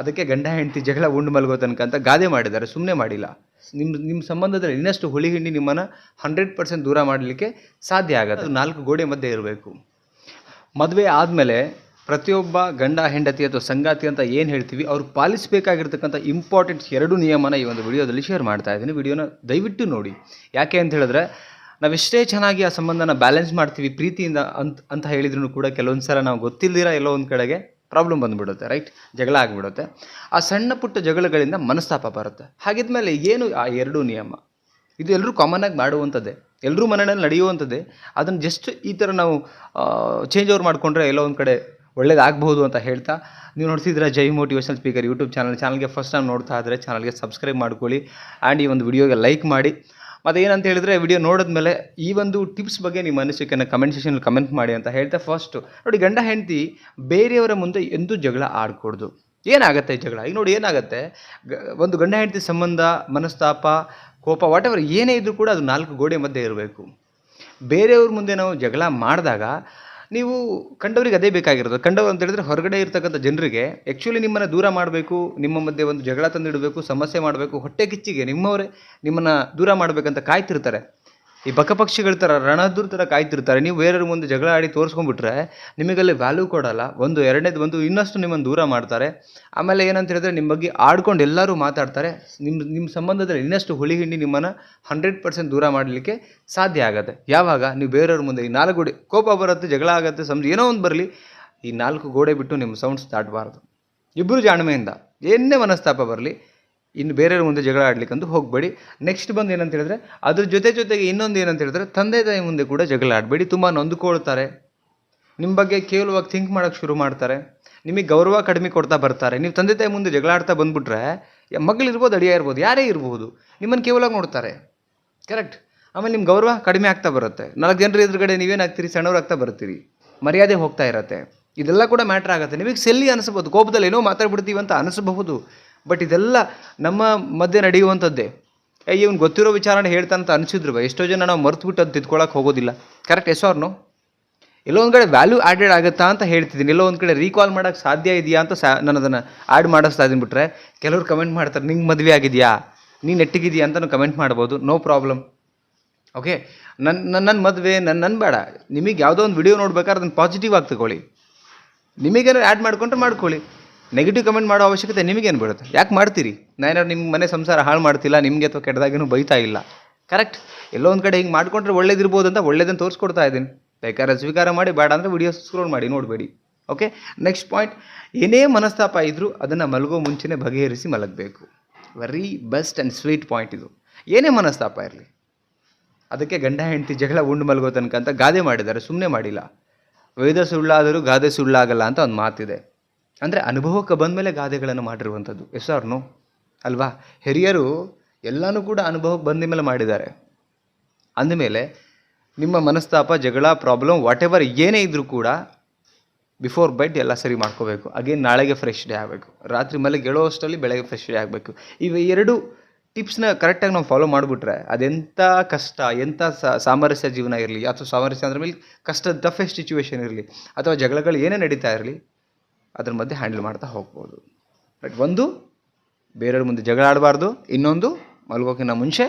ಅದಕ್ಕೆ ಗಂಡ ಹೆಂಡತಿ ಜಗಳ ಉಂಡು ಮಲಗೋ ತನಕ ಅಂತ ಗಾದೆ ಮಾಡಿದ್ದಾರೆ ಸುಮ್ಮನೆ ಮಾಡಿಲ್ಲ. ನಿಮ್ಮ ನಿಮ್ಮ ಸಂಬಂಧದಲ್ಲಿ ಇನ್ನಷ್ಟು ಹುಳಿ ಹಿಂಡಿ ನಿಮ್ಮನ್ನು ಹಂಡ್ರೆಡ್ ಪರ್ಸೆಂಟ್ ದೂರ ಮಾಡಲಿಕ್ಕೆ ಸಾಧ್ಯ ಆಗುತ್ತೆ. ಅದು ನಾಲ್ಕು ಗೋಡೆ ಮಧ್ಯೆ ಇರಬೇಕು. ಮದುವೆ ಆದಮೇಲೆ ಪ್ರತಿಯೊಬ್ಬ ಗಂಡ ಹೆಂಡತಿ ಅಥವಾ ಸಂಗಾತಿ ಅಂತ ಏನು ಹೇಳ್ತೀವಿ ಅವ್ರು ಪಾಲಿಸಬೇಕಾಗಿರ್ತಕ್ಕಂಥ ಇಂಪಾರ್ಟೆಂಟ್ ಎರಡು ನಿಯಮನ ಈ ಒಂದು ವಿಡಿಯೋದಲ್ಲಿ ಶೇರ್ ಮಾಡ್ತಾ ಇದ್ದೀನಿ. ವಿಡಿಯೋನ ದಯವಿಟ್ಟು ನೋಡಿ. ಯಾಕೆ ಅಂತ ಹೇಳಿದ್ರೆ ನಾವೆಷ್ಟೇ ಚೆನ್ನಾಗಿ ಆ ಸಂಬಂಧನ ಬ್ಯಾಲೆನ್ಸ್ ಮಾಡ್ತೀವಿ ಪ್ರೀತಿಯಿಂದ ಅಂತ ಅಂತ ಹೇಳಿದ್ರು ಕೂಡ ಕೆಲವೊಂದು ಸಲ ನಾವು ಗೊತ್ತಿಲ್ಲದಿರ ಎಲ್ಲೋ ಒಂದು ಕಡೆಗೆ ಪ್ರಾಬ್ಲಮ್ ಬಂದುಬಿಡುತ್ತೆ ರೈಟ್ ಜಗಳ ಆಗಿಬಿಡುತ್ತೆ. ಆ ಸಣ್ಣ ಪುಟ್ಟ ಜಗಳಗಳಿಂದ ಮನಸ್ತಾಪ ಬರುತ್ತೆ. ಹಾಗಿದ್ಮೇಲೆ ಏನು ಆ ಎರಡೂ ನಿಯಮ? ಇದು ಎಲ್ಲರೂ ಆಗಿ ಮಾಡುವಂಥದ್ದೇ. ಎಲ್ಲರೂ ಮನೆಯಲ್ಲಿ ನಡೆಯುವಂಥದ್ದೇ. ಅದನ್ನು ಜಸ್ಟ್ ಈ ಥರ ನಾವು ಚೇಂಜ್ ಓವರ್ ಮಾಡಿಕೊಂಡ್ರೆ ಎಲ್ಲೋ ಒಂದು ಕಡೆ ಒಳ್ಳೇದಾಗಬಹುದು ಅಂತ ಹೇಳ್ತಾ, ನೀವು ನೋಡ್ತಿದ್ರೆ Jai motivational speaker YouTube channel ಚಾನಲ್ಗೆ ಫಸ್ಟ್ ಟೈಮ್ ನೋಡ್ತಾ ಇದ್ದರೆ ಚಾನಲ್ಗೆ ಸಬ್ಸ್ಕ್ರೈಬ್ ಮಾಡ್ಕೊಳ್ಳಿ. ಆ್ಯಂಡ್ ಈ ಒಂದು ವಿಡಿಯೋಗೆ ಲೈಕ್ ಮಾಡಿ. ಮತ್ತು ಏನಂತ ಹೇಳಿದ್ರೆ ವಿಡಿಯೋ ನೋಡಿದ್ಮೇಲೆ ಈ ಒಂದು ಟಿಪ್ಸ್ ಬಗ್ಗೆ ನಿಮ್ಮ ಅನಿಸಿಕೆಯನ್ನು ಕಮೆಂಟ್ ಸೆಷನಲ್ಲಿ ಕಮೆಂಟ್ ಮಾಡಿ ಅಂತ ಹೇಳ್ತಾ ಫಸ್ಟ್ ನೋಡಿ, ಗಂಡ ಹೆಂಡತಿ ಬೇರೆಯವರ ಮುಂದೆ ಎಂದೂ ಜಗಳ ಆಡ್ಕೊಡ್ದು. ಏನಾಗುತ್ತೆ ಜಗಳ? ಈಗ ನೋಡಿ ಏನಾಗುತ್ತೆ? ಒಂದು ಗಂಡ ಹೆಂಡತಿ ಸಂಬಂಧ, ಮನಸ್ತಾಪ, ಕೋಪ ವಾಟ್ ಎವರ್ ಏನೇ ಇದ್ದರೂ ಕೂಡ ಅದು ನಾಲ್ಕು ಗೋಡೆ ಮಧ್ಯೆ ಇರಬೇಕು. ಬೇರೆಯವ್ರ ಮುಂದೆ ನಾವು ಜಗಳ ಮಾಡಿದಾಗ ನೀವು ಕಂಡವರಿಗೆ ಅದೇ ಬೇಕಾಗಿರೋದು. ಕಂಡವರು ಅಂತ ಹೇಳಿದ್ರೆ ಹೊರಗಡೆ ಇರ್ತಕ್ಕಂಥ ಜನರಿಗೆ ಆ್ಯಕ್ಚುಲಿ ನಿಮ್ಮನ್ನು ದೂರ ಮಾಡಬೇಕು, ನಿಮ್ಮ ಮಧ್ಯೆ ಒಂದು ಜಗಳ ತಂದಿಡಬೇಕು, ಸಮಸ್ಯೆ ಮಾಡಬೇಕು, ಹೊಟ್ಟೆ ಕಿಚ್ಚಿಗೆ ನಿಮ್ಮವರೇ ನಿಮ್ಮನ್ನು ದೂರ ಮಾಡಬೇಕಂತ ಕಾಯ್ತಿರ್ತಾರೆ. ಈ ಬಕಪಕ್ಷಿಗಳ ಥರ ರಣದುರ್ ಥರ ಕಾಯ್ತಿರ್ತಾರೆ. ನೀವು ಬೇರೆಯವ್ರ ಮುಂದೆ ಜಗಳ ಆಡಿ ತೋರಿಸ್ಕೊಂಡ್ಬಿಟ್ರೆ ನಿಮಗಲ್ಲಿ ವ್ಯಾಲ್ಯೂ ಕೊಡಲ್ಲ. ಒಂದು ಎರಡನೇದು ಬಂದು ಇನ್ನಷ್ಟು ನಿಮ್ಮನ್ನು ದೂರ ಮಾಡ್ತಾರೆ. ಆಮೇಲೆ ಏನಂತ ಹೇಳಿದ್ರೆ ನಿಮ್ಮ ಬಗ್ಗೆ ಆಡ್ಕೊಂಡು ಎಲ್ಲರೂ ಮಾತಾಡ್ತಾರೆ. ನಿಮ್ಮ ನಿಮ್ಮ ಸಂಬಂಧದಲ್ಲಿ ಇನ್ನಷ್ಟು ಹುಳಿ ಹಿಂಡಿ ನಿಮ್ಮನ್ನು ಹಂಡ್ರೆಡ್ ಪರ್ಸೆಂಟ್ ದೂರ ಮಾಡಲಿಕ್ಕೆ ಸಾಧ್ಯ ಆಗುತ್ತೆ. ಯಾವಾಗ? ನೀವು ಬೇರೆಯವ್ರ ಮುಂದೆ ಈ ನಾಲ್ಕು ಗೋಡೆ ಕೋಪ ಬರುತ್ತೆ, ಜಗಳ ಆಗುತ್ತೆ, ಸಮಜ ಏನೋ ಒಂದು ಬರಲಿ. ಈ ನಾಲ್ಕು ಗೋಡೆ ಬಿಟ್ಟು ನಿಮ್ಮ ಸೌಂಡ್ಸ್ ದಾಟಬಾರ್ದು ಇಬ್ಬರು ಜಾಣ್ಮೆಯಿಂದ ಏನೇ ಮನಸ್ತಾಪ ಬರಲಿ. ಇನ್ನು ಬೇರೆಯವ್ರ ಮುಂದೆ ಜಗಳ ಆಡ್ಲಿಕ್ಕಂತೂ ಹೋಗಬೇಡಿ. ನೆಕ್ಸ್ಟ್ ಬಂದು ಏನಂತ ಹೇಳಿದ್ರೆ, ಅದ್ರ ಜೊತೆ ಜೊತೆಗೆ ಇನ್ನೊಂದು ಏನಂತ ಹೇಳಿದ್ರೆ, ತಂದೆ ತಾಯಿ ಮುಂದೆ ಕೂಡ ಜಗಳ ಆಡಬೇಡಿ. ತುಂಬ ನೊಂದುಕೊಳ್ತಾರೆ. ನಿಮ್ಮ ಬಗ್ಗೆ ಕೇವಲವಾಗಿ ಥಿಂಕ್ ಮಾಡೋಕ್ಕೆ ಶುರು ಮಾಡ್ತಾರೆ. ನಿಮಗೆ ಗೌರವ ಕಡಿಮೆ ಕೊಡ್ತಾ ಬರ್ತಾರೆ. ನೀವು ತಂದೆ ತಾಯಿ ಮುಂದೆ ಜಗಳ ಆಡ್ತಾ ಬಂದುಬಿಟ್ರೆ ಮಗಳಿರ್ಬೋದು ಅಡಿಯ ಇರ್ಬೋದು, ಯಾರೇ ಇರ್ಬೋದು, ನಿಮ್ಮನ್ನು ಕೇವಲ ನೋಡ್ತಾರೆ. ಕರೆಕ್ಟ್ ಆಮೇಲೆ ನಿಮ್ಮ ಗೌರವ ಕಡಿಮೆ ಆಗ್ತಾ ಬರುತ್ತೆ. ನಾಲ್ಕು ಜನರು ಎದುರುಗಡೆ ನೀವೇನಾಗ್ತೀರಿ? ಸಣ್ಣವ್ರಾಗ್ತಾ ಬರ್ತೀರಿ. ಮರ್ಯಾದೆ ಹೋಗ್ತಾ ಇರತ್ತೆ. ಇದೆಲ್ಲ ಕೂಡ ಮ್ಯಾಟ್ರ್ ಆಗುತ್ತೆ. ನಿಮಗೆ ಸೆಲ್ಲಿ ಅನಿಸ್ಬೋದು, ಕೋಪದಲ್ಲಿ ಏನೋ ಮಾತಾಡ್ಬಿಡ್ತೀವಿ ಅಂತ ಅನಿಸಬಹುದು. ಬಟ್ ಇದೆಲ್ಲ ನಮ್ಮ ಮಧ್ಯೆ ನಡೆಯುವಂಥದ್ದೇ. ಇವ್ನು ಗೊತ್ತಿರೋ ವಿಚಾರನ ಹೇಳ್ತಾನಂತ ಅನಿಸಿದ್ರು ಎಷ್ಟೋ ಜನ ನಾವು ಮರ್ತ್ಬಿಟ್ಟು ಅದು ತಿದ್ಕೊಳ್ಳೋಕೆ ಹೋಗೋದಿಲ್ಲ. ಕರೆಕ್ಟ್ ಎಸ್ ಅವ್ರನು ಎಲ್ಲೋ ಒಂದು ಕಡೆ ವ್ಯಾಲ್ಯೂ ಆ್ಯಡೆಡ್ ಆಗುತ್ತಾ ಅಂತ ಹೇಳ್ತಿದ್ದೀನಿ. ಎಲ್ಲೋ ಒಂದು ಕಡೆ ರೀಕಾಲ್ ಮಾಡೋಕ್ಕೆ ಸಾಧ್ಯ ಇದೆಯಾ ಅಂತ ಸಾ ನಾನು ಅದನ್ನು ಆ್ಯಡ್ ಮಾಡಿಸ್ತಾ ಇದ್ದೀನಿ ಬಿಟ್ರೆ ಕೆಲವರು ಕಮೆಂಟ್ ಮಾಡ್ತಾರೆ, ನಿಂಗೆ ಮದುವೆ ಆಗಿದೆಯಾ? ನೀನು ನೆಟ್ಟಿಗಿದೆಯಾ? ಅಂತಲೂ ಕಮೆಂಟ್ ಮಾಡ್ಬೋದು. ನೋ ಪ್ರಾಬ್ಲಮ್ ಓಕೆ ನನ್ನ ನನ್ನ ನನ್ನ ಮದುವೆ ನನ್ನ ನನ್ನ ಬೇಡ. ನಿಮಗೆ ಯಾವುದೋ ಒಂದು ವಿಡಿಯೋ ನೋಡ್ಬೇಕಾದ್ರೆ ಅದನ್ನು ಪಾಸಿಟಿವ್ ಆಗಿ ತಗೊಳ್ಳಿ. ನಿಮಗೇನಾದ್ರು ಆ್ಯಡ್ ಮಾಡ್ಕೊಂಡ್ರೆ ಮಾಡ್ಕೊಳ್ಳಿ. ನೆಗೆಟಿವ್ ಕಮೆಂಟ್ ಮಾಡೋ ಅವಶ್ಯಕತೆ ನಿಮಗೇನು ಬರುತ್ತೆ ಯಾಕೆ ಮಾಡ್ತೀರಿ? ನಾನು ನಿಮ್ಮ ಮನೆ ಸಂಸಾರ ಹಾಳು ಮಾಡ್ತಿಲ್ಲ, ನಿಮಗೆ ಅಥವಾ ಕೆಟ್ಟದಾಗೇನು ಬೈತಾ ಇಲ್ಲ. ಕರೆಕ್ಟ್ ಎಲ್ಲೋ ಒಂದು ಕಡೆ ಹಿಂಗೆ ಮಾಡ್ಕೊಂಡ್ರೆ ಒಳ್ಳೇದಿರ್ಬೋದು ಅಂತ ಒಳ್ಳೇದನ್ನು ತೋರಿಸ್ಕೊಡ್ತಾ ಇದ್ದೀನಿ. ಬೇಕಾದ್ರೆ ಸ್ವೀಕಾರ ಮಾಡಿ, ಬೇಡ ಅಂದರೆ ವಿಡಿಯೋ ಸ್ಕ್ರೋಲ್ ಮಾಡಿ, ನೋಡಬೇಡಿ. ಓಕೆ ನೆಕ್ಸ್ಟ್ ಪಾಯಿಂಟ್ ಏನೇ ಮನಸ್ತಾಪ ಇದ್ದರೂ ಅದನ್ನು ಮಲಗೋ ಮುಂಚೆನೇ ಬಗೆಹರಿಸಿ ಮಲಗಬೇಕು. Very best and sweet point ಇದು. ಏನೇ ಮನಸ್ತಾಪ ಇರಲಿ. ಅದಕ್ಕೆ ಗಂಡ, ಹೆಂಡತಿ ಜಗಳ ಉಂಡು ಮಲಗೋ ತನಕ ಅಂತ ಗಾದೆ ಮಾಡಿದ್ದಾರೆ. ಸುಮ್ಮನೆ ಮಾಡಿಲ್ಲ. ವೇದ ಸುಳ್ಳಾದರೂ ಗಾದೆ ಸುಳ್ಳಾಗಲ್ಲ ಅಂತ ಒಂದು ಮಾತಿದೆ. ಅಂದರೆ ಅನುಭವಕ್ಕೆ ಬಂದ ಮೇಲೆ ಗಾದೆಗಳನ್ನು ಮಾಡಿರುವಂಥದ್ದು. Yes or no? ಅಲ್ವಾ? ಹಿರಿಯರು ಎಲ್ಲನೂ ಕೂಡ ಅನುಭವಕ್ಕೆ ಬಂದ ಮೇಲೆ ಮಾಡಿದ್ದಾರೆ. ಅಂದಮೇಲೆ ನಿಮ್ಮ ಮನಸ್ತಾಪ, ಜಗಳ ಪ್ರಾಬ್ಲಮ್ ವಾಟ್ ಎವರ್ ಏನೇ ಇದ್ದರೂ ಕೂಡ ಬಿಫೋರ್ ಬೆಡ್ ಎಲ್ಲ ಸರಿ ಮಾಡ್ಕೋಬೇಕು. ಅಗೇನ್ ನಾಳೆಗೆ ಫ್ರೆಶ್ ಡೇ ಆಗಬೇಕು. ರಾತ್ರಿ ಮೇಲೆ ಗೆಳೋ ಅಷ್ಟರಲ್ಲಿ ಬೆಳಗ್ಗೆ ಫ್ರೆಶ್ ಡೇ ಆಗಬೇಕು. ಇವು ಎರಡು ಟಿಪ್ಸ್ನ ಕರೆಕ್ಟಾಗಿ ನಾವು ಫಾಲೋ ಮಾಡಿಬಿಟ್ರೆ ಅದೆಂಥ ಕಷ್ಟ, ಎಂಥ ಸಾಮರಸ್ಯ ಜೀವನ ಇರಲಿ, ಅಥವಾ ಸಾಮರಸ್ಯ ಅಂದ್ರೆ ಮೇಲೆ ಕಷ್ಟದ ಟಫೆಸ್ಟ್ ಸಿಚುವೇಶನ್ ಇರಲಿ, ಅಥವಾ ಜಗಳಗಳು ಏನೇ ನಡೀತಾ ಇರಲಿ ಅದ್ರ ಮಧ್ಯೆ ಹ್ಯಾಂಡಲ್ ಮಾಡ್ತಾ ಹೋಗ್ಬೋದು. ಬಟ್ ಒಂದು, ಬೇರೆಯವ್ರ ಮುಂದೆ ಜಗಳ ಆಡಬಾರ್ದು. ಇನ್ನೊಂದು ಮಲ್ಗೋಕ್ಕಿಂತ ಮುಂಚೆ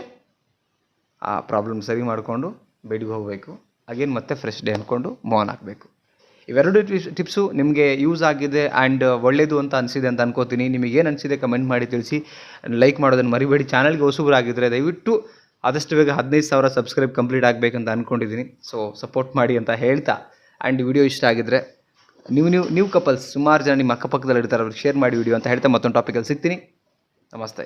ಆ ಪ್ರಾಬ್ಲಮ್ ಸರಿ ಮಾಡಿಕೊಂಡು ಬೆಡ್ಗೆ ಹೋಗಬೇಕು. ಅಗೇನ್ ಮತ್ತೆ ಫ್ರೆಶ್ ಡೇ ಅಂದ್ಕೊಂಡು ಮೋನ್ ಹಾಕಬೇಕು ಇವೆರಡು ಟಿಪ್ಸು ನಿಮಗೆ ಯೂಸ್ ಆಗಿದೆ ಆ್ಯಂಡ್ ಒಳ್ಳೆಯದು ಅಂತ ಅನಿಸಿದೆ ಅಂತ ಅನ್ಕೋತೀನಿ. ನಿಮಗೆ ಏನು ಅನಿಸಿದೆ ಕಮೆಂಟ್ ಮಾಡಿ ತಿಳಿಸಿ. ಲೈಕ್ ಮಾಡೋದನ್ನು ಮರಿಬೇಡಿ. ಚಾನಲ್ಗೆ ಹೊಸಬರಾಗಿದ್ದರೆ ದಯವಿಟ್ಟು ಆದಷ್ಟು ಬೇಗ ಹದಿನೈದು ಸಾವಿರ ಸಬ್ಸ್ಕ್ರೈಬ್ ಕಂಪ್ಲೀಟ್ ಆಗಬೇಕಂತ ಅಂದ್ಕೊಂಡಿದ್ದೀನಿ ಸೊ ಸಪೋರ್ಟ್ ಮಾಡಿ ಅಂತ ಹೇಳ್ತಾ. ಆ್ಯಂಡ್ ವಿಡಿಯೋ ಇಷ್ಟ ಆಗಿದ್ದರೆ ನೀವು ನೀವು ನೀವು ಕಪಲ್ಸ್ ಸುಮಾರು ಜನ ನಿಮ್ಮ ಅಕ್ಕಪಕ್ಕದಲ್ಲಿ ಇರ್ತಾರೆ, ಅವ್ರಿಗೆ ಶೇರ್ ಮಾಡಿ ವಿಡಿಯೋ ಅಂತ ಹೇಳ್ತಾ ಮತ್ತೊಂದು ಟಾಪಿಕಲ್ಲಿ ಸಿಗ್ತೀನಿ. ನಮಸ್ತೆ.